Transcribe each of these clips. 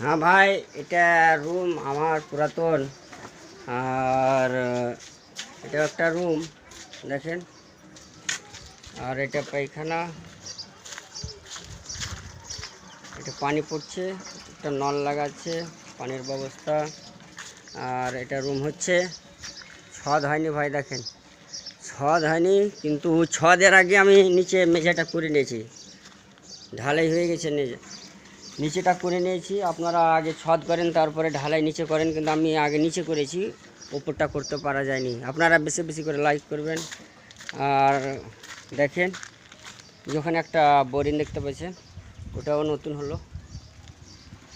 হ্যাঁ ভাই, এটা রুম আমার পুরাতন। আর এটা একটা রুম দেখেন। আর এটা পায়খানা। এটা পানি পড়ছে, একটা নল লাগাচ্ছে, পানির ব্যবস্থা। আর এটা রুম হচ্ছে ছদ হয়নি ভাই, দেখেন। ছদ হয়নি, কিন্তু ছদের আগে আমি নিচে মেঝেটা করে নিয়েছি। ঢালাই হয়ে গেছে নিচে নিচেটা করে নিয়েছি, আপনারা আগে ছদ করেন, তারপরে ঢালাই নিচে করেন, কিন্তু আমি আগে নিচে করেছি, উপরটা করতে পারা যায়নি। আপনারা বেশি বেশি করে লাইক করবেন। আর দেখেন, যখন একটা বোরিং দেখতে পাচ্ছেন, ওটাও নতুন হলো।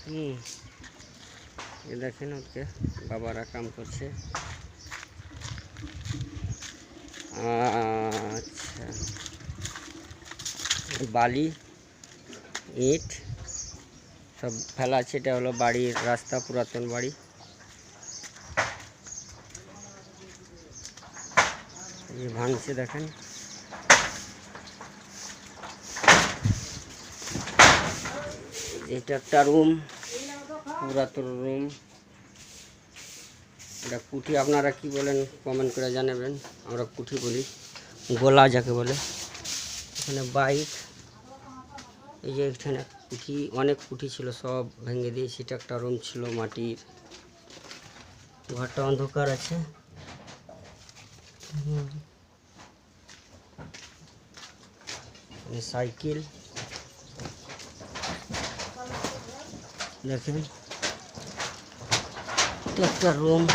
হুম দেখেন ওকে বাবারা কাম করছে। আচ্ছা বালি, ইট সব ফেলা আছে, এটা হলো বাড়ির রাস্তা, পুরাতন বাড়ি। এই যে ভাঙছে, দেখেন। এটা একটা রুম, পুরাতন রুম। এটা কুঠি, আপনারা কি বলেন কমেন্ট করে জানাবেন। আমরা কুঠি বলি, গোলা যাকে বলে। এখানে বাইক, এই যে এখানে কুঠি অনেক কুঠি ছিল, সব ভেঙে দিয়ে সেটা একটা রুম ছিল মাটির ঘরটা অন্ধকার আছে। সাইকেল। দেখেন। এটা একটা রুম।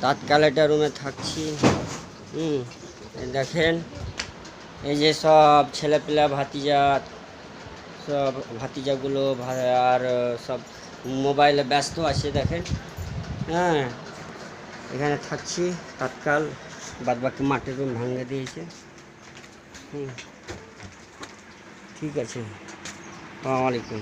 তাৎকাল একটা রুমে থাকছি। হুম, দেখেন। এই যে সব ছেলেপিলা, ভাতিজা, সব ভাতিজাগুলো আর সব মোবাইলে ব্যস্ত আছে, দেখেন। হ্যাঁ এখানে থাকছি তৎকাল বাদ বাকি মাটির রুম ভাঙে দিয়েছে। হুম, ঠিক আছে। আসসালামু আলাইকুম।